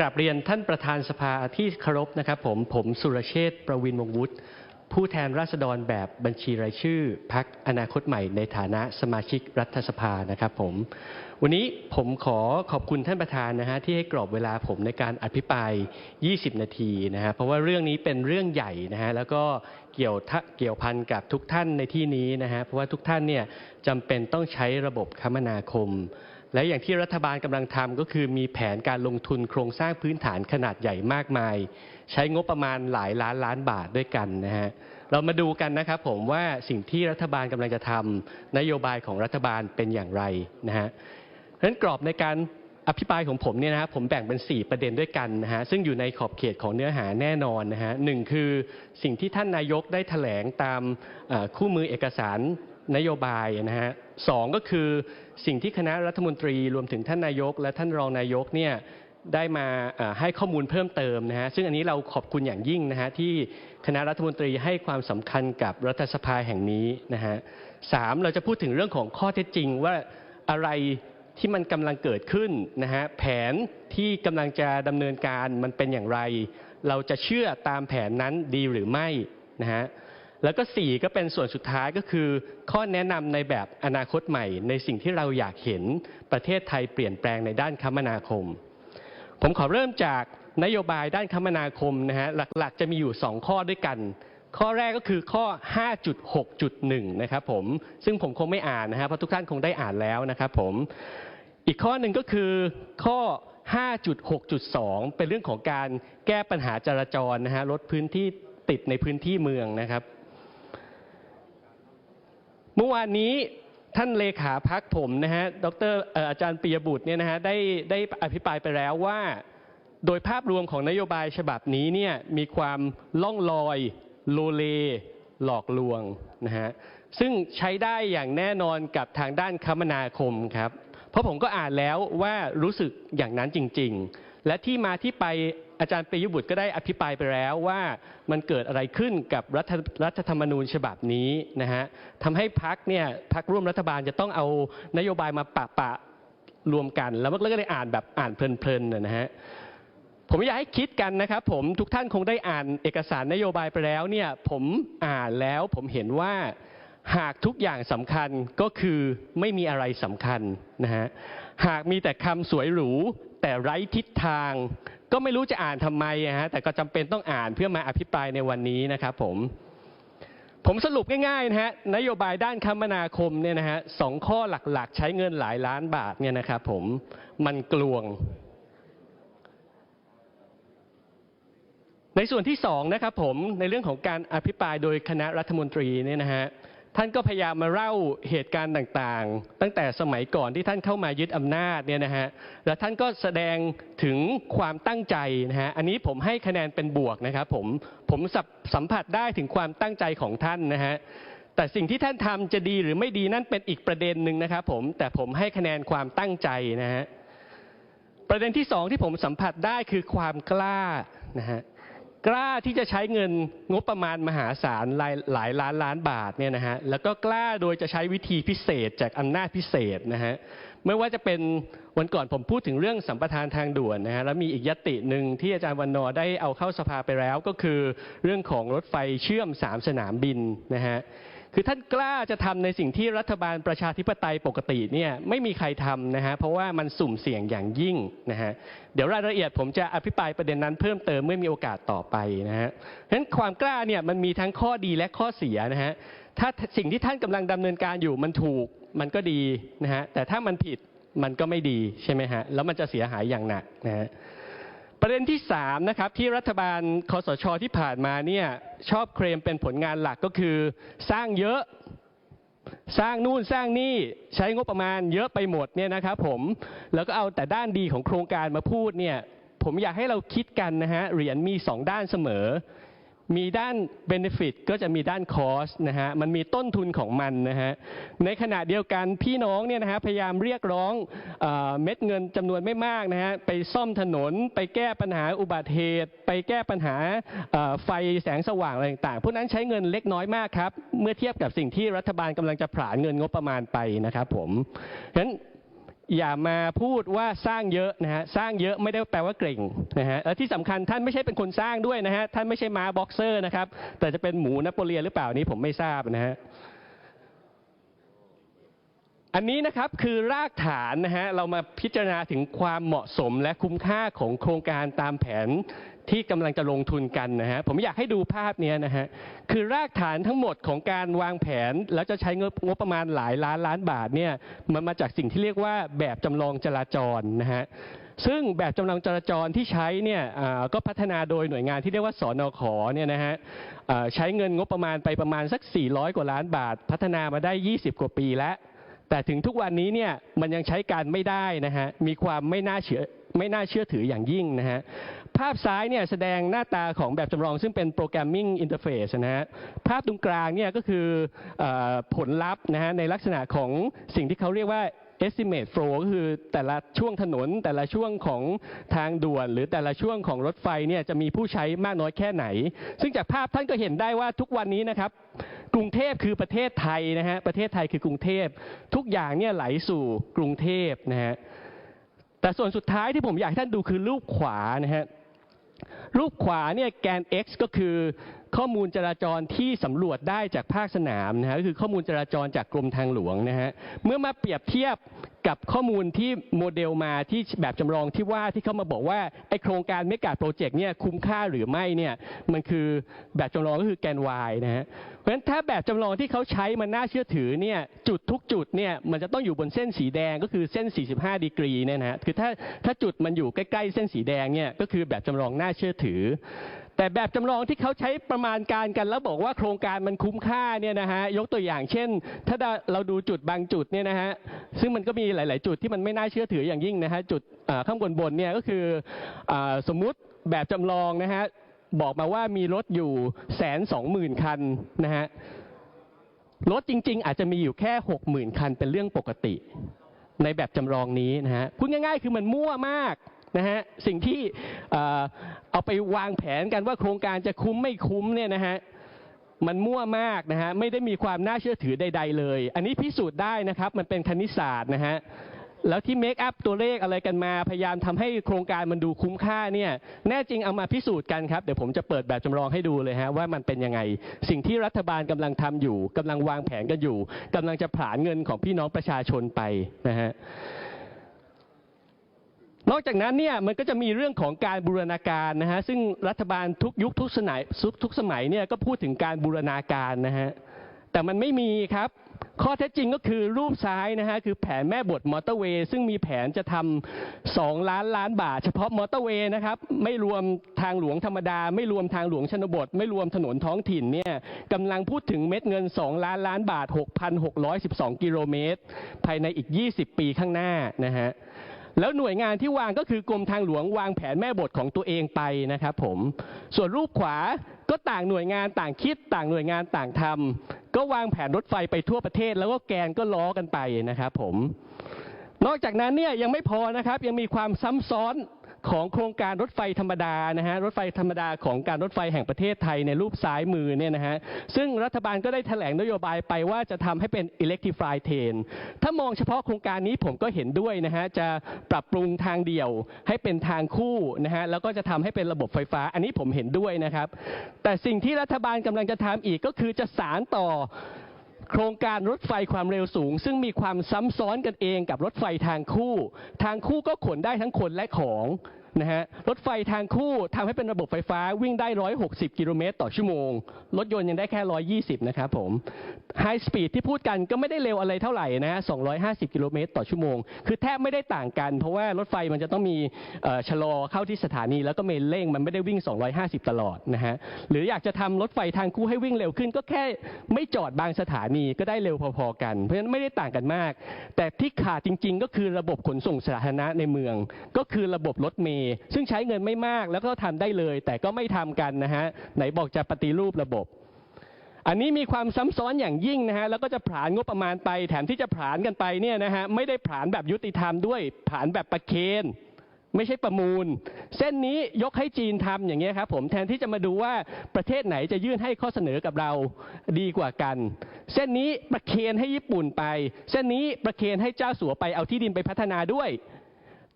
กราบเรียนท่านประธานสภาที่เคารพนะครับผมผมสุรเชษ์ประวินวงวุฒิผู้แทนราษฎรแบบบัญชีรายชื่อพักอนาคตใหม่ในฐานะสมาชิกรัฐสภานะครับผม วันนี้ผมขอขอบคุณท่านประธานนะฮะที่ให้กรอบเวลาผมในการอภิปราย 20 นาทีนะฮะเพราะว่าเรื่องนี้เป็นเรื่องใหญ่นะฮะแล้วก็เกี่ยวทะเกี่ยวพันกับทุกท่านในที่นี้นะฮะเพราะว่าทุกท่านเนี่ยจำเป็นต้องใช้ระบบคมนาคม และอย่างที่รัฐบาลกำลังทำก็คือมีแผนการลงทุนโครงสร้างพื้นฐานขนาดใหญ่มากมาย ใช้งบประมาณหลายล้านล้านบาทด้วยกันนะฮะเรามาดูกันนะครับผมว่าสิ่งที่รัฐบาลกำลังจะทำนโยบายของรัฐบาลเป็นอย่างไรนะฮะเพราะฉะนั้นกรอบในการอภิปรายของผมเนี่ยนะครับผมแบ่งเป็น 4 ประเด็นด้วยกันนะฮะซึ่งอยู่ในขอบเขตของเนื้อหาแน่นอนนะฮะหนึ่งคือสิ่งที่ท่านนายกได้แถลงตามคู่มือเอกสารนโยบายนะฮะสองก็คือ สิ่งที่คณะรัฐมนตรีรวมถึงท่านนายก และท่านรองนายกเนี่ยได้มาให้ข้อมูลเพิ่มเติมนะฮะซึ่งอันนี้เราขอบคุณอย่างยิ่งนะฮะที่คณะรัฐมนตรีให้ความสำคัญกับรัฐสภาแห่งนี้นะฮะสามเราจะพูดถึงเรื่องของข้อเท็จจริงว่าอะไรที่มันกำลังเกิดขึ้นนะฮะแผนที่กำลังจะดำเนินการมันเป็นอย่างไร เราจะเชื่อตามแผนนั้นดีหรือไม่นะฮะ แล้วก็4ก็เป็นส่วนสุดท้ายก็คือ ข้อแนะนำในแบบอนาคตใหม่ ในสิ่งที่เราอยากเห็นประเทศไทยเปลี่ยนแปลงในด้านคมนาคม ผมขอเริ่มจากนโยบายด้านคมนาคมนะฮะหลักๆ จะมีอยู่ 2 ข้อด้วยกัน ข้อแรกก็คือข้อ 5.6.1 นะครับผมซึ่งผมคงไม่อ่านนะฮะเพราะทุกท่านคงได้อ่านแล้วนะครับผมอีกข้อหนึ่งก็คือข้อ5.6.2 เป็นเรื่องของการแก้ปัญหาจราจรนะฮะลดพื้นที่ติดในพื้นที่เมืองนะครับ เมื่อวานนี้ท่านเลขาพักผมนะฮะดรอออาจารย์ปิยบุตรเนี่ยนะฮะได้ได้อภิปรายไปแล้วว่า โดยภาพรวมของนโยบายฉบับนี้เนี่ยมีความล่องลอยโลเลหลอกลวงนะฮะซึ่งใช้ได้อย่างแน่นอนกับทางด้านคมนาคมครับ เพราะผมก็อ่านแล้วว่ารู้สึกอย่างนั้นจริง ๆ และที่มาที่ไป อาจารย์ปิยบุตรก็ได้อภิปรายไปแล้วว่ามันเกิดอะไรขึ้นกับรัฐรัฐธรรมนูญฉบับนี้นะฮะทำให้พักเนี่ยพักร่วมรัฐบาลจะต้องเอานโยบายมาปะปะรวมกัน แล้วก็เลยอ่านแบบอ่านเพลินๆนะฮะผมอยากให้คิดกันนะครับผมทุกท่านคงได้อ่านเอกสารนโยบายไปแล้วเนี่ยผมอ่านแล้วผมเห็นว่าหากทุกอย่างสำคัญก็คือไม่มีอะไรสำคัญนะฮะหากมีแต่คำสวยหรู แต่ไร้ทิศทางก็ไม่รู้จะอ่านทำไมฮะแต่ก็จำเป็นต้องอ่านเพื่อมาอภิปรายในวันนี้นะครับผมผมสรุปง่ายๆนะฮะนโยบายด้านคมนาคมเนี่ยนะฮะสองข้อหลักๆ ใช้เงินหลายล้านบาทเนี่ยนะครับผมมันกลวง ในส่วนที่สองนะครับผมในเรื่องของการอภิปรายโดยคณะรัฐมนตรีเนี่ยนะฮะ ท่านก็พยายามมาเล่าเหตุการณ์ต่างๆ ตั้งแต่สมัยก่อนที่ท่านเข้ามายึดอำนาจเนี่ยนะฮะและท่านก็แสดงถึงความตั้งใจนะฮะอันนี้ผมให้คะแนนเป็นบวกนะครับผมผมสัมสัมผัสได้ถึงความตั้งใจของท่านนะฮะแต่สิ่งที่ท่านทำจะดีหรือไม่ดีนั่นเป็นอีกประเด็นหนึ่งนะครับผมแต่ผมให้คะแนนความตั้งใจนะฮะประเด็นที่สองที่ผมสัมผัสได้คือความกล้านะฮะ กล้าที่จะใช้เงินงบประมาณมหาศาลหลายหลายล้านล้านบาทเนี่ยนะฮะแล้วก็กล้าโดยจะใช้วิธีพิเศษจากอำนาจพิเศษนะฮะไม่ว่าจะเป็นวันก่อนผมพูดถึงเรื่องสัมปทานทางด่วนนะฮะแล้วมีอีกยติหนึ่งที่อาจารย์วันนอได้เอาเข้าสภาไปแล้วก็คือเรื่องของรถไฟเชื่อมสามสนามบินนะฮะ คือท่านกล้าจะทำในสิ่งที่รัฐบาลประชาธิปไตยปกติเนี่ยไม่มีใครทำนะฮะเพราะว่ามันสุ่มเสี่ยงอย่างยิ่งนะฮะเดี๋ยวรายละเอียดผมจะอภิปรายประเด็นนั้นเพิ่มเติมเมื่อมีโอกาสต่อไปนะฮะเพราะฉะนั้นความกล้าเนี่ยมันมีทั้งข้อดีและข้อเสียนะฮะถ้าสิ่งที่ท่านกำลังดำเนินการอยู่มันถูกมันก็ดีนะฮะแต่ถ้ามันผิดมันก็ไม่ดีใช่ไหมฮะแล้วมันจะเสียหายอย่างหนักนะฮะ ประเด็นที่3นะครับที่รัฐบาลคอสชที่ผ่านมาเนี่ยชอบเคลมเป็นผลงานหลักก็คือ สร้างเยอะสร้างนู่นสร้างนี่ใช้งบประมาณเยอะไปหมดเนี่ยนะครับผมแล้วก็เอาแต่ด้านดีของโครงการมาพูดเนี่ยผมอยากให้เราคิดกันนะฮะเหรียญมี 2 ด้านเสมอ มีด้าน Benefit ก็จะมีด้าน Cost นะฮะ มันมีต้นทุนของมันนะฮะ ในขณะเดียวกันพี่น้องเนี่ยนะฮะพยายามเรียกร้องเอเม็ดเงินจำนวนไม่มากนะฮะไปซ่อมถนน ไปแก้ปัญหาอุบัติเหตุ ไปแก้ปัญหาไฟแสงสว่างอะไรต่างๆ พวกนั้นใช้เงินเล็กน้อยมากครับ เมื่อเทียบกับสิ่งที่รัฐบาลกำลังจะผลาญเงินงบประมาณไปนะครับผมฉะนั้น อย่ามาพูดว่าสร้างเยอะนะฮะสร้างเยอะไม่ได้แปลว่าเก่งนะฮะและที่สำคัญท่านไม่ใช่เป็นคนสร้างด้วยนะฮะท่านไม่ใช่ม้าบ็อกเซอร์นะครับแต่จะเป็นหมูนโปเลียนหรือเปล่านี้ผมไม่ทราบนะฮะ อันนี้นะครับคือรากฐานนะฮะเรามาพิจารณาถึงความเหมาะสมและคุ้มค่าของโครงการตามแผนที่กำลังจะลงทุนกันนะฮะผมอยากให้ดูภาพเนี้ยนะฮะคือรากฐานทั้งหมดของการวางแผน แล้วจะใช้งบงบประมาณหลายล้านล้านบาทเนี่ยมันมาจากสิ่งที่เรียกว่าแบบจำลองจราจรนะฮะซึ่งแบบจำลองจราจรที่ใช้เนี่ยอ่าก็พัฒนาโดยหน่วยงานที่เรียกว่าสอนอขอเนี่ยนะฮะใช้เงินงบประมาณไปประมาณสัก 400 กว่าล้านบาท พัฒนามาได้ 20 กว่าปีแล้ว แต่ถึงทุกวันนี้เนี่ยมันยังใช้การไม่ได้นะฮะมีความไม่น่าเชื่อไม่น่าเชื่อถืออย่างยิ่งนะฮะภาพซ้ายเนี่ยแสดงหน้าตาของแบบจำลองซึ่งเป็นโปรแกรมมิ่งอินเทอร์เฟซนะฮะภาพตรงกลางเนี่ยก็คืออผลลัพธ์นะฮะในลักษณะของสิ่งที่เขาเรียกว่า estimate flow ก็คือแต่ละช่วงถนน แต่ละช่วงของทางด่วน หรือแต่ละช่วงของรถไฟเนี่ยจะมีผู้ใช้มากน้อยแค่ไหน ซึ่งจากภาพท่านก็เห็นได้ว่าทุกวันนี้นะครับ รุงเทพคือประเทศไทยนะฮะประเทศไทยคือกรุงเทพทุกอย่างเนี่ยไหลสู่กรุงเทพนะฮะแต่ส่วนสุดท้ายที่ผมอยากให้ท่านดูคือรูปขวานะฮะรูปขวาเนี่ยแกน x ก็คือ ข้อมูลจราจรที่สำรวจได้จากภาคสนามนะฮะก็คือข้อมูลจราจรจากกรมทางหลวงนะฮะเมื่อมาเปรียบเทียบกับข้อมูลที่โมเดลมาที่แบบจำลองที่ว่าที่เขามาบอกว่าไอโครงการเมกะโปรเจกต์เนี่ยคุ้มค่าหรือไม่เนี่ยมันคือแบบจำลองก็คือแกน y นะฮะเพราะฉะนั้นถ้าแบบจำลองที่เขาใช้มันน่าเชื่อถือเนี่ยจุดทุกจุดเนี่ยมันจะต้องอยู่บนเส้นสีแดงก็คือเส้น 45 ดีกรีเนี่ยนะฮะคือถ้าถ้าจุดมันอยู่ใกล้ๆเส้นสีแดงเนี่ยก็คือแบบจำลองน่าเชื่อถือ แต่แบบจำลองที่เขาใช้ประมาณการกัน แล้วบอกว่าโครงการมันคุ้มค่าเนี่ยนะฮะยกตัวอย่างเช่น ถ้าเราดูจุดบางจุดเนี่ยนะฮะซึ่งมันก็มีหลาย ๆ จุดที่มันไม่น่าเชื่อถืออย่างยิ่งนะฮะจุดข้างบนบนเนี่ยก็คืออสมมุติแบบจำลองนะฮะบอกมาว่ามีรถอยู่แสนสองหมื่นคันนะฮะรถจริง ๆ อาจจะมีอยู่แค่หกหมื่นคันเป็นเรื่องปกติ ในแบบจำลองนี้นะฮะพูดง่าย ๆ คือมันมั่วมาก นะฮะสิ่งที่เอาไปวางแผนกันว่าโครงการจะคุ้มไม่คุ้มเนี่ยนะฮะมันมั่วมากนะฮะไม่ได้มีความน่าเชื่อถือใด ๆ เลย อันนี้พิสูจน์ได้นะครับมันเป็นคณิตศาสตร์นะฮะแล้วที่เมคอัพตัวเลขอะไรกันมาพยายามทำให้โครงการมันดูคุ้มค่าเนี่ยแน่จริงเอามาพิสูจน์กันครับ เดี๋ยวผมจะเปิดแบบจำลองให้ดูเลยฮะว่ามันเป็นยังไง สิ่งที่รัฐบาลกำลังทำอยู่กำลังวางแผนกันอยู่กำลังจะผลาญเงินของพี่น้องประชาชนไปนะฮะ นอกจากนั้นเนี่ยมันก็จะมีเรื่องของการบูรณาการนะฮะซึ่งรัฐบาลทุกยุคทุกสมัยทุกทุกสมัยเนี่ยก็พูดถึงการบูรณาการนะฮะแต่มันไม่มีครับข้อเท็จจริงก็คือรูปซ้ายนะฮะคือแผนแม่บทมอเตอร์เวย์ซึ่งมีแผนจะทำ2ล้านล้านบาท เฉพาะมอเตอร์เวย์นะครับไม่รวมทางหลวงธรรมดา ไม่รวมทางหลวงชนบท ไม่รวมถนนท้องถิ่นเนี่ยกำลังพูดถึงเม็ดเงิน 2 ล้านล้านบาท 6,612 กิโลเมตร ภายในอีก 20 ปีข้างหน้านะฮะ แล้วหน่วยงานที่วางก็คือกรมทางหลวงวางแผนแม่บทของตัวเองไปนะครับผมส่วนรูปขวาก็ต่างหน่วยงานต่างคิดต่างหน่วยงานต่างทำก็วางแผนรถไฟไปทั่วประเทศ แล้วก็แกนก็ล้อกันไปนะครับผมนอกจากนั้นเนี่ยยังไม่พอนะครับยังมีความซ้ำซ้อน ของโครงการรถไฟธรรมดานะฮะรถไฟธรรมดาของการรถไฟแห่งประเทศไทยในรูปซ้ายมือเนี่ยนะฮะซึ่งรัฐบาลก็ได้แถลงนโยบายไปว่าจะทำให้เป็น electrify train ถ้ามองเฉพาะโครงการนี้ผมก็เห็นด้วยนะฮะจะปรับปรุงทางเดี่ยวให้เป็นทางคู่นะฮะแล้วก็จะทำให้เป็นระบบไฟฟ้า อันนี้ผมเห็นด้วยนะครับ แต่สิ่งที่รัฐบาลกำลังจะทำอีกก็คือจะสารต่อโครงการรถไฟความเร็วสูง ซึ่งมีความซ้ำซ้อนกันเองกับรถไฟทางคู่ ทางคู่ก็ขนได้ทั้งคนและของ นะฮะรถไฟทางคู่ทำให้เป็นระบบไฟฟ้าวิ่งได้ 160 กิโลเมตรต่อชั่วโมง รถยนต์ยังได้แค่ 120 นะครับผมไฮสปีดที่พูดกันก็ไม่ได้เร็วอะไรเท่าไหร่นะฮะ250 กิโลเมตรต่อชั่วโมง คือแทบไม่ได้ต่างกัน เพราะว่ารถไฟมันจะต้องมีชะลอเข้าที่สถานี แล้วก็เมนเร่งมันไม่ได้วิ่ง 250 ตลอดนะฮะหรืออยากจะทำรถไฟทางคู่ให้วิ่งเร็วขึ้น ก็แค่ไม่จอดบางสถานีก็ได้เร็วพอๆกัน เพราะฉะนั้นไม่ได้ต่างกันมาก แต่ที่ขาดจริง ๆ ก็คือระบบขนส่งสาธารณะในเมือง ก็คือระบบรถเมลซึ่งใช้เงินไม่มากแล้วก็ทำได้เลย แต่ก็ไม่ทำกันนะฮะไหนบอกจะปฏิรูประบบ อันนี้มีความซ้ำซ้อนอย่างยิ่งนะฮะแล้วก็จะผลาญงบประมาณไป แถมที่จะผลาญกันไปเนี่ยนะฮะไม่ได้ผลาญแบบยุติธรรมด้วยผลาญแบบประเคนไม่ใช่ประมูล เส้นนี้ยกให้จีนทำอย่างเงี้ยครับผมแทนที่จะมาดูว่าประเทศไหนจะยื่นให้ข้อเสนอกับเราดีกว่ากัน เส้นนี้ประเคนให้ญี่ปุ่นไป เส้นนี้ประเคนให้เจ้าสัวไปเอาที่ดินไปพัฒนาด้วย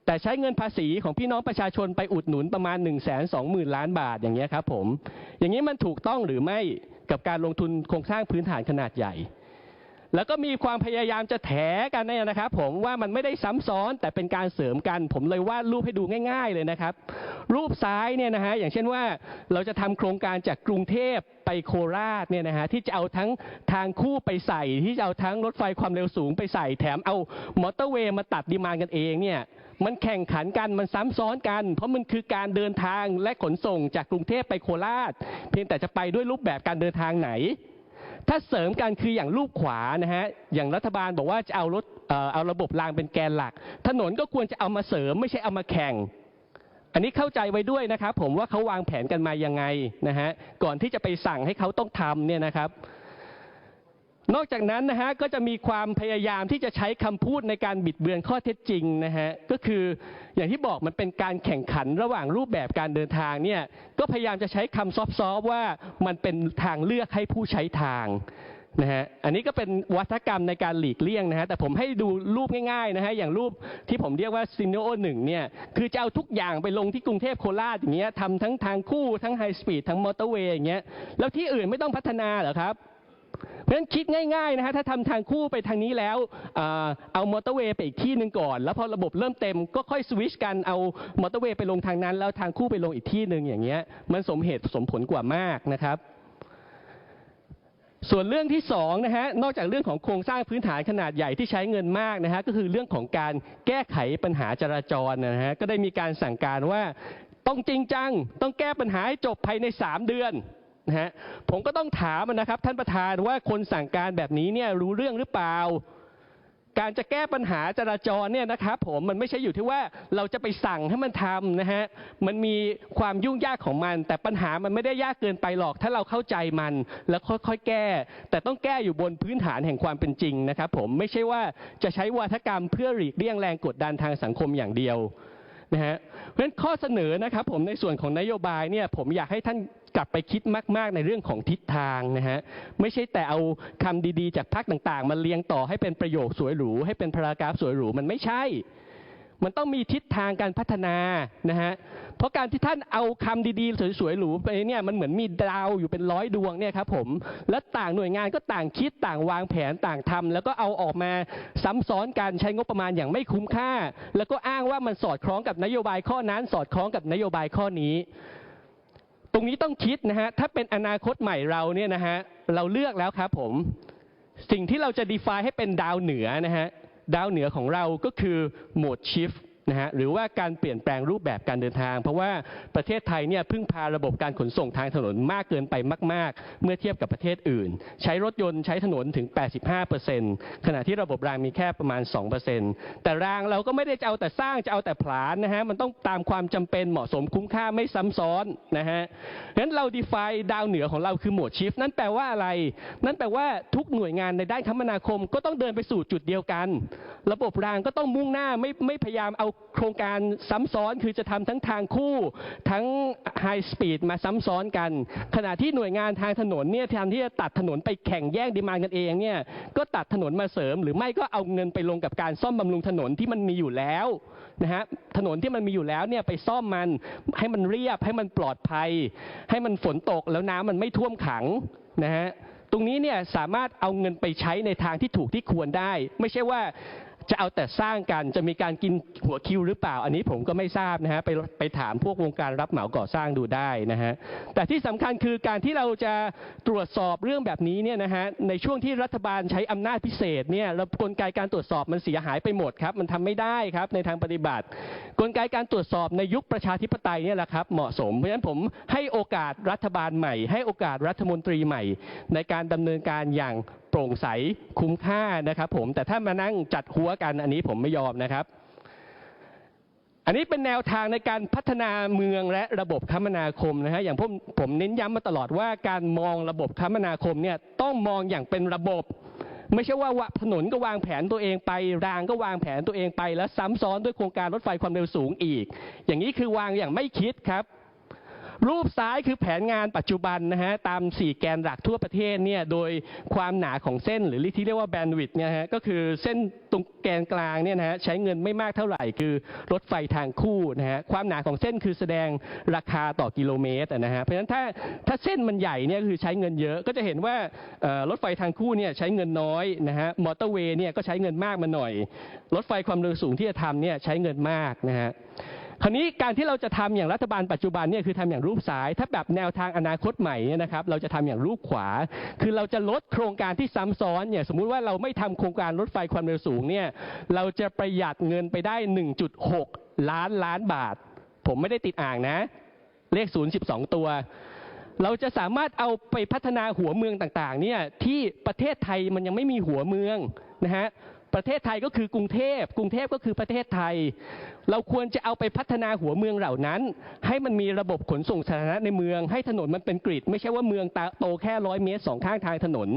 แต่ใช้เงินภาษีของพี่น้องประชาชนไปอุดหนุนประมาณ1 2 0 0 0 0ล้านบาทอย่างนี้ครับผมอย่างนี้มันถูกต้องหรือไม่กับการลงทุนโครงสร้างพื้นฐานขนาดใหญ่ แล้วก็มีความพยายามจะแถกันเนี่ยนะครับ ผมว่ามันไม่ได้ซ้ำซ้อนแต่เป็นการเสริมกัน ผมเลยวาดรูปให้ดูง่าย ๆ เลยนะครับ รูปซ้ายเนี่ยนะฮะอย่างเช่นว่าเราจะทำโครงการจากกรุงเทพไปโคราชเนี่ยนะฮะที่จะเอาทั้งทางคู่ไปใส่ ที่จะเอาทั้งรถไฟความเร็วสูงไปใส่แถมเอามอเตอร์เวย์มาตัดดีมานกันเองเนี่ยมันแข่งขันกันมันซ้ำซ้อนกัน เพราะมันคือการเดินทางและขนส่งจากกรุงเทพไปโคราช เพียงแต่จะไปด้วยรูปแบบการเดินทางไหน ถ้าเสริมกันคืออย่างรูปขวานะฮะอย่างรัฐบาลบอกว่าจะเอารถเอ่อเอาระบบรางเป็นแกนหลัก ถนนก็ควรจะเอามาเสริมไม่ใช่เอามาแข่ง อันนี้เข้าใจไว้ด้วยนะครับ ผมว่าเขาวางแผนกันมายังไงนะฮะก่อนที่จะไปสั่งให้เขาต้องทำเนี่ยนะครับ นอกจากนั้นนะฮะก็จะมีความพยายามที่จะใช้คำพูดในการบิดเบือนข้อเท็จจริงนะฮะก็คืออย่างที่บอกมันเป็นการแข่งขันระหว่างรูปแบบการเดินทางเนี่ยก็พยายามจะใช้คำซอฟๆว่ามันเป็นทางเลือกให้ผู้ใช้ทางนะฮะอันนี้ก็เป็นวัฒกรรมในการหลีกเลี่ยงนะฮะแต่ผมให้ดูรูปง่ายๆนะฮะอย่างรูปที่ผมเรียกว่าซินโนหนึ่งเนี่ยคือจะเอาทุกอย่างไปลงที่กรุงเทพโคราชอย่างเงี้ยทำทั้งทางคู่ทั้งไฮสปีดทั้งมอเตอร์เวย์อย่างเงี้ยแล้วที่อื่นไม่ต้องพัฒนาเหรอครับ เพราะฉะนั้นคิดง่ายๆนะฮะถ้าทำทางคู่ไปทางนี้แล้วเอามอเตอร์เวย์ไปอีกที่หนึ่งก่อน แล้วพอระบบเริ่มเต็มก็ค่อยสวิชกันเอามอเตอร์เวย์ไปลงทางนั้น แล้วทางคู่ไปลงอีกที่หนึ่งอย่างเงี้ยมันสมเหตุสมผลกว่ามากนะครับ ส่วนเรื่องที่สองนะฮะนอกจากเรื่องของโครงสร้างพื้นฐานขนาดใหญ่ที่ใช้เงินมากนะฮะก็คือเรื่องของการแก้ไขปัญหาจราจรนะฮะก็ได้มีการสั่งการว่าต้องจริงจังต้องแก้ปัญหาให้จบภายใน 3 เดือน นะฮะผมก็ต้องถามนะครับ ท่านประธานว่าคนสั่งการแบบนี้เนี่ยรู้เรื่องหรือเปล่า การจะแก้ปัญหาจราจรเนี่ยนะครับ ผมมันไม่ใช่อยู่ที่ว่าเราจะไปสั่งให้มันทำนะฮะมันมีความยุ่งยากของมัน แต่ปัญหามันไม่ได้ยากเกินไปหรอก ถ้าเราเข้าใจมัน แล้วค่อยๆแก้ แต่ต้องแก้อยู่บนพื้นฐานแห่งความเป็นจริงนะครับ ผมไม่ใช่ว่าจะใช้วาทกรรมเพื่อหลีกเลี่ยงแรงกดดันทางสังคมอย่างเดียว นะฮะเพราะฉะนั้นข้อเสนอนะครับผมในส่วนของนโยบายเนี่ยผมอยากให้ท่านกลับไปคิดมาก ๆ ในเรื่องของทิศทางนะฮะไม่ใช่แต่เอาคำดีๆ จากพรรคต่างๆ มาเรียงต่อให้เป็นประโยคสวยหรูให้เป็นพารากราฟสวยหรูมันไม่ใช่ มันต้องมีทิศทางการพัฒนานะฮะเพราะการที่ท่านเอาคำดีๆสวยๆหรูไปเนี่ยมันเหมือนมีดาวอยู่เป็นร้อยดวงเนี่ยครับผมและต่างหน่วยงานก็ต่างคิดต่างวางแผนต่างทำแล้วก็เอาออกมาซ้ำซ้อนกันใช้งบประมาณอย่างไม่คุ้มค่า แล้วก็อ้างว่ามันสอดคล้องกับนโยบายข้อนั้น สอดคล้องกับนโยบายข้อนี้ตรงนี้ต้องคิดนะฮะ ถ้าเป็นอนาคตใหม่เราเนี่ยนะฮะ เราเลือกแล้วครับผม สิ่งที่เราจะ define ให้เป็นดาวเหนือนะฮะ ดาวเหนือของเราก็คือโหมดชิฟ นะฮะหรือว่าการเปลี่ยนแปลงรูปแบบการเดินทาง เพราะว่าประเทศไทยเนี่ยพึ่งพาระบบการขนส่งทางถนนมากเกินไปมาก ๆ เมื่อเทียบกับประเทศอื่น ใช้รถยนต์ใช้ถนนถึง 85%ขณะที่ระบบรางมีแค่ประมาณ 2%แต่รางเราก็ไม่ได้จะเอาแต่สร้างจะเอาแต่ผลานนะฮะมันต้องตามความจำเป็นเหมาะสมคุ้มค่าไม่ซ้ำซ้อนนะฮะงั้นเรา define ดาวเหนือของเราคือโหมดชิฟนั่นแปลว่าอะไร นั่นแปลว่าทุกหน่วยงานในด้านคมนาคมก็ต้องเดินไปสู่จุดเดียวกัน ระบบรางก็ต้องมุ่งหน้าไม่ไม่พยายามเอาโครงการซ้ำซ้อนคือจะทำทั้งทางคู่ทั้งไฮสปีดมาซ้ำซ้อนกัน ขณะที่หน่วยงานทางถนนเนี่ยแทนที่จะตัดถนนไปแข่งแย่งดีมานกันเองเนี่ยก็ตัดถนนมาเสริม หรือไม่ก็เอาเงินไปลงกับการซ่อมบำรุงถนนที่มันมีอยู่แล้วนะฮะถนนที่มันมีอยู่แล้วเนี่ยไปซ่อมมันให้มันเรียบให้มันปลอดภัย ให้มันฝนตกแล้วน้ำมันไม่ท่วมขังนะฮะตรงนี้เนี่ยสามารถเอาเงินไปใช้ในทางที่ถูกที่ควรได้ ไม่ใช่ว่า จะเอาแต่สร้างกันจะมีการกินหัวคิวหรือเปล่า อันนี้ผมก็ไม่ทราบนะฮะไปไปถามพวกวงการรับเหมาก่อสร้างดูได้นะฮะแต่ที่สำคัญคือการที่เราจะตรวจสอบเรื่องแบบนี้เนี่ยนะฮะในช่วงที่รัฐบาลใช้อำนาจพิเศษเนี่ยระบบกลไกการตรวจสอบมันเสียหายไปหมดครับมันทำไม่ได้ครับในทางปฏิบัติ กลไกการตรวจสอบในยุคประชาธิปไตยเนี่ยแหละครับเหมาะสม เพราะฉะนั้นผมให้โอกาสรัฐบาลใหม่ ให้โอกาสรัฐมนตรีใหม่ ในการดำเนินการอย่าง โปร่งใสคุ้มค่านะครับ ผมแต่ถ้ามานั่งจัดหัวกันอันนี้ผมไม่ยอมนะครับ อันนี้เป็นแนวทางในการพัฒนาเมืองและระบบคมนาคมนะฮะอย่างผมผมเน้นย้ำมาตลอดว่าการมองระบบคมนาคมเนี่ยต้องมองอย่างเป็นระบบไม่ใช่ว่าวะถนนก็วางแผนตัวเองไป รางก็วางแผนตัวเองไป แล้วซ้ำซ้อนด้วยโครงการรถไฟความเร็วสูงอีก อย่างนี้คือวางอย่างไม่คิดครับ รูปซ้ายคือแผนงานปัจจุบันนะฮะตาม 4 แกนหลักทั่วประเทศเนี่ยโดยความหนาของเส้นหรือที่เรียกว่าแบนด์วิดต์เนี่ยฮะก็คือเส้นตรงแกนกลางเนี่ยนะฮะใช้เงินไม่มากเท่าไหร่คือรถไฟทางคู่นะฮะความหนาของเส้นคือแสดงราคาต่อกิโลเมตรนะฮะเพราะฉะนั้นถ้าถ้าเส้นมันใหญ่เนี่ยคือใช้เงินเยอะก็จะเห็นว่ารถไฟทางคู่เนี่ยใช้เงินน้อยนะฮะมอเตอร์เวย์เนี่ยก็ใช้เงินมากมาหน่อย รถไฟความเร็วสูงที่จะทำเนี่ยใช้เงินมากนะฮะ คราวนี้การที่เราจะทำอย่างรัฐบาลปัจจุบันเนี่ยคือทำอย่างรูปซ้าย ถ้าแบบแนวทางอนาคตใหม่เนี่ยนะครับเราจะทำอย่างรูปขวา คือเราจะลดโครงการที่ซ้ำซ้อนเนี่ยสมมุติว่าเราไม่ทำโครงการรถไฟความเร็วสูงเนี่ยเราจะประหยัดเงินไปได้ 1.6 ล้านล้านบาท ผมไม่ได้ติดอ่างนะ เลข 0 12 ตัว เราจะสามารถเอาไปพัฒนาหัวเมืองต่างๆเนี่ยที่ประเทศไทยมันยังไม่มีหัวเมืองนะฮะ ประเทศไทยก็คือกรุงเทพกรุงเทพก็คือประเทศไทย เราควรจะเอาไปพัฒนาหัวเมืองเหล่านั้น ให้มันมีระบบขนส่งสาธารณะในเมือง ให้ถนนมันเป็นกริดไม่ใช่ว่าเมืองตโตแค่ร้อยเมตรสองข้างทางถนน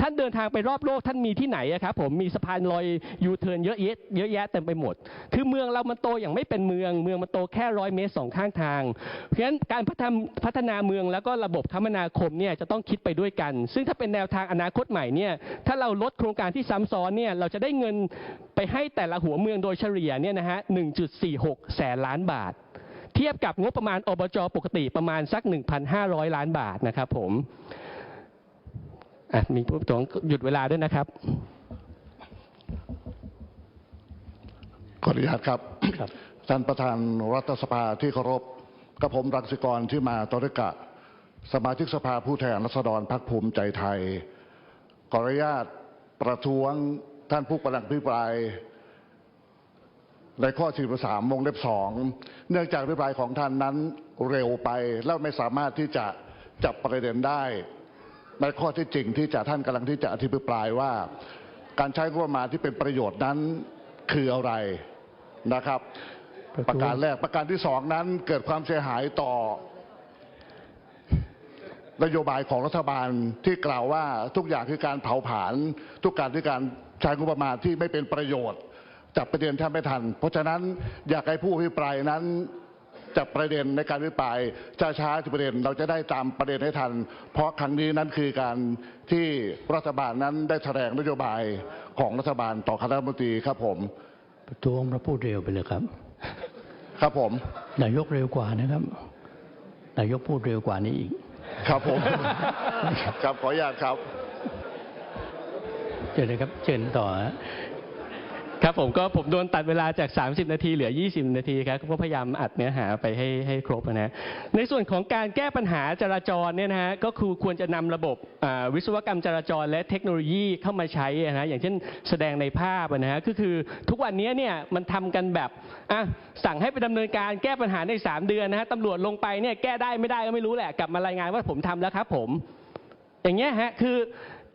ท่านเดินทางไปรอบโลกท่านมีที่ไหนอะครับผมมีสะพานลอยยูเทิร์นเยอะแยะเยอะแยะเต็มไปหมด คือเมืองเรามันโตอย่างไม่เป็นเมือง เมืองมันโตแค่ร้อยเมตรสองข้างทาง เพราะฉะนั้นการพัฒนาพัฒนาเมืองแล้วก็ระบบคมนาคมเนี่ยจะต้องคิดไปด้วยกัน ซึ่งถ้าเป็นแนวทางอนาคตใหม่เนี่ยถ้าเราลดโครงการที่ซ้ำซ้อนเนี่ยเราจะได้เงินไปให้แต่ละหัวเมืองโดยเฉลี่ยเนี่ยนะฮะ1.46 แสนล้านบาท เทียบกับงบประมาณอบจปกติประมาณสัก 1,500 ล้านบาทนะครับผมอะมีผู้ประท้วงหยุดเวลาด้วยนะครับ ขออนุญาตครับครับท่านประธานรัฐสภาที่เคารพกับผมรังสิกรที่มาตริกะ สมาชิกสภาผู้แทนรัษฎรพรรคภูมิใจไทย ขออนุญาตประท้วง ท่านผู้กำลังพิปรายในข้อ43วงเล็บ2เนื่องจากพิปรายของท่านนั้นเร็วไปแล้วไม่สามารถที่จะจับประเด็นได้ ในข้อที่จริงที่จะท่านกำลังที่จะอธิปรายว่า การใช้งบประมาณที่เป็นประโยชน์นั้นคืออะไรนะครับ ประการแรกประการที่สองนั้นเกิดความเสียหายต่อนโยบายของรัฐบาลที่กล่าวว่าทุกอย่างคือการเผาผลาญทุกการที่การ ใช้งบประมาณที่ไม่เป็นประโยชน์ จับประเด็นแทบไม่ทัน เพราะฉะนั้นอยากให้ผู้อภิปรายนั้นจับประเด็นในการอภิปรายช้าๆที่ประเด็นเราจะได้ตามประเด็นให้ทัน เพราะครั้งนี้นั้นคือการที่รัฐบาลนั้นได้แถลงนโยบายของรัฐบาลต่อคณะรัฐมนตรีครับผมประท้วงพระพูดเร็วไปเลยครับ ครับผมนายกเร็วกว่านะครับนายกพูดเร็วกว่านี้อีก ครับผม ครับขออนุญาตครับ เชิญเลยครับ เชิญต่อ ครับผมก็ผมโดนตัดเวลาจาก 30 นาทีเหลือ 20 นาทีครับก็พยายามอัดเนื้อหาไปให้ให้ครบนะในส่วนของการแก้ปัญหาจราจรเนี่ยนะฮะก็คือควรจะนำระบบวิศวกรรมจราจรและเทคโนโลยีเข้ามาใช้นะฮะอย่างเช่นแสดงในภาพนะฮะก็คือทุกวันนี้เนี่ยมันทำกันแบบอะสั่งให้ไปดำเนินการแก้ปัญหาใน 3 เดือนนะฮะตำรวจลงไปเนี่ยแก้ได้ไม่ได้ก็ไม่รู้แหละกลับมารายงานว่าผมทำแล้วครับผมอย่างเงี้ยฮะคือ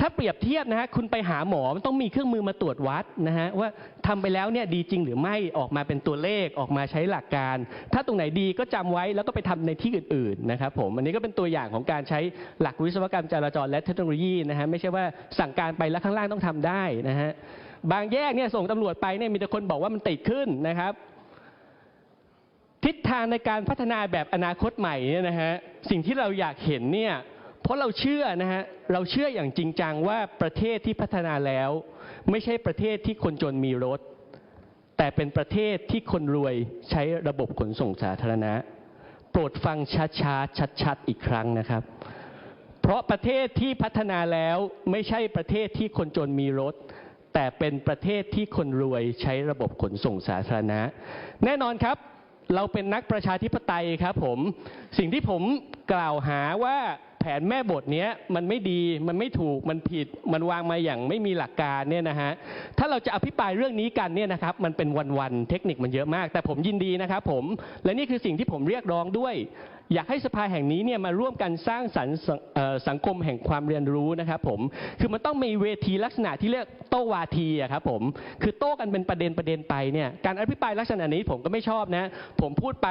ถ้าเปรียบเทียบนะฮะคุณไปหาหมอมันต้องมีเครื่องมือมาตรวจวัดนะฮะว่าทำไปแล้วเนี่ยดีจริงหรือไม่ออกมาเป็นตัวเลขออกมาใช้หลักการ ถ้าตรงไหนดีก็จำไว้แล้วก็ไปทำในที่อื่นๆนะครับผมอันนี้ก็เป็นตัวอย่างของการใช้หลักวิศวกรรมจราจรและเทคโนโลยีนะฮะไม่ใช่ว่าสั่งการไปแล้วข้างล่างต้องทำได้นะฮะบางแยกเนี่ยส่งตำรวจไปเนี่ยมีแต่คนบอกว่ามันติดขึ้นนะครับ ทิศทางในการพัฒนาแบบอนาคตใหม่เนี่ยนะฮะสิ่งที่เราอยากเห็นเนี่ย ราะเราเชื่อนะฮะเราเชื่ออย่างจริงจังว่าประเทศที่พัฒนาแล้ว ไม่ใช่ประเทศที่คนจนมีรถ แต่เป็นประเทศที่คนรวยใช้ระบบขนส่งสาธารณะ โปรดฟังช้าๆชัดๆอีกครั้งนะครับ เพราะประเทศที่พัฒนาแล้วไม่ใช่ประเทศที่คนจนมีรถแต่เป็นประเทศที่คนรวยใช้ระบบขนส่งสาธารณะ แน่นอนครับ เราเป็นนักประชาธิปไตยครับผม สิ่งที่ผมกล่าวหาว่า แผนแม่บทนี้มันไม่ดีมันไม่ถูกมันผิด มันวางมาอย่างไม่มีหลักการเนี่ยนะฮะถ้าเราจะอภิปรายเรื่องนี้กันเนี่ยนะครับมันเป็นวันๆเทคนิคมันเยอะมาก แต่ผมยินดีนะครับผมและนี่คือสิ่งที่ผมเรียกร้องด้วย อยากให้สภาแห่งนี้เนี่ยมาร่วมกันสร้างสรรค์สังคมแห่งความเรียนรู้นะครับผมคือมันต้องมีเวทีลักษณะที่เรียกโต้วาทีอะครับผมคือโต้กันเป็นประเด็นประเด็นไปเนี่ยการอภิปรายลักษณะนี้ผมก็ไม่ชอบนะผมพูดไป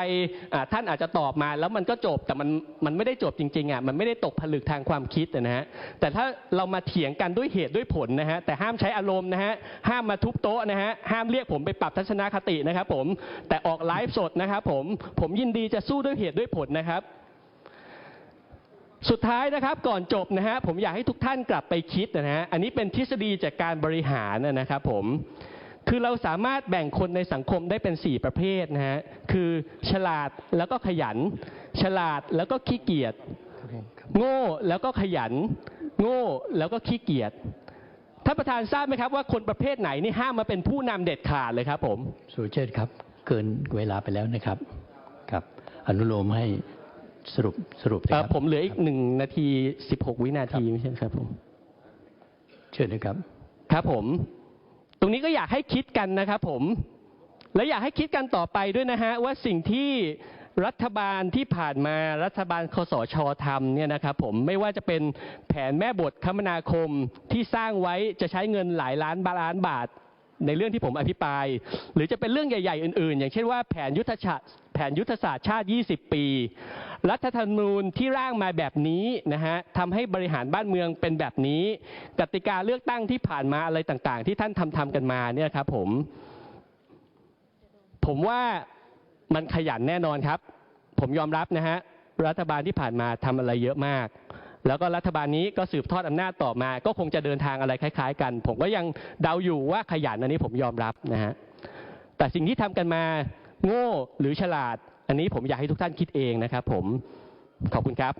ท่านอาจจะตอบมาแล้วมันก็จบแต่มันมันไม่ได้จบจริงๆอะมันไม่ได้ตกผลึกทางความคิดนะฮะแต่ถ้าเรามาเถียงกันด้วยเหตุด้วยผลนะฮะแต่ห้ามใช้อารมณ์นะฮะห้ามมาทุบโต๊ะนะฮะห้ามเรียกผมไปปรับทัศนคตินะครับผมแต่ออกไลฟ์สดนะครับผมผมยินดีจะสู้ด้วยเหตุด้วยผลนะครับสุดท้ายนะครับก่อนจบนะฮะผมอยากให้ทุกท่านกลับไปคิดนะฮะอันนี้เป็นทฤษฎีจากการบริหารนะครับผมคือเราสามารถแบ่งคนในสังคมได้เป็น 4 ประเภทนะฮะคือฉลาดแล้วก็ขยัน ฉลาดแล้วก็ขี้เกียจโง่แล้วก็ขยัน โง่แล้วก็ขี้เกียจท่านประธานทราบไหมครับว่าคนประเภทไหนนี่ห้ามมาเป็นผู้นำเด็ดขาดเลยครับผมสุเชษครับ เกินเวลาไปแล้วนะครับครับ อนุโลมให้ สรุปสรุปนะเอ่อครับผมเหลืออีกหนึ่งนาที16วินาทีไม่ใช่ครับผมเชิญนะครับ ครับผม ตรงนี้ก็อยากให้คิดกันนะครับผม และอยากให้คิดกันต่อไปด้วยนะฮะว่าสิ่งที่รัฐบาลที่ผ่านมารัฐบาลคสชทำเนี่ยนะครับผมไม่ว่าจะเป็นแผนแม่บทคมนาคมที่สร้างไว้จะใช้เงินหลายล้านบาล้านบาทในเรื่องที่ผมอภิปราย หรือจะเป็นเรื่องใหญ่ ๆ อื่น ๆ อย่างเช่นว่าแผนยุทธศาสตร์ แผนยุทธศาสตร์ชาติ 20 ปี รัฐธรรมนูญที่ร่างมาแบบนี้นะฮะทำให้บริหารบ้านเมืองเป็นแบบนี้ กติกาเลือกตั้งที่ผ่านมาอะไรต่างๆ ที่ท่านทำทำกันมาเนี่ยครับผมผมว่ามันขยันแน่นอนครับ ผมยอมรับนะฮะรัฐบาลที่ผ่านมาทำอะไรเยอะมากแล้วก็รัฐบาลนี้ก็สืบทอดอำนาจต่อมา ก็คงจะเดินทางอะไรคล้าย ๆ กัน ผมก็ยังเดาอยู่ว่าขยันอันนี้ผมยอมรับนะฮะแต่สิ่งที่ทำกันมา โง่หรือฉลาดอันนี้ผมอยากให้ทุกท่านคิดเองนะครับผมขอบคุณครับ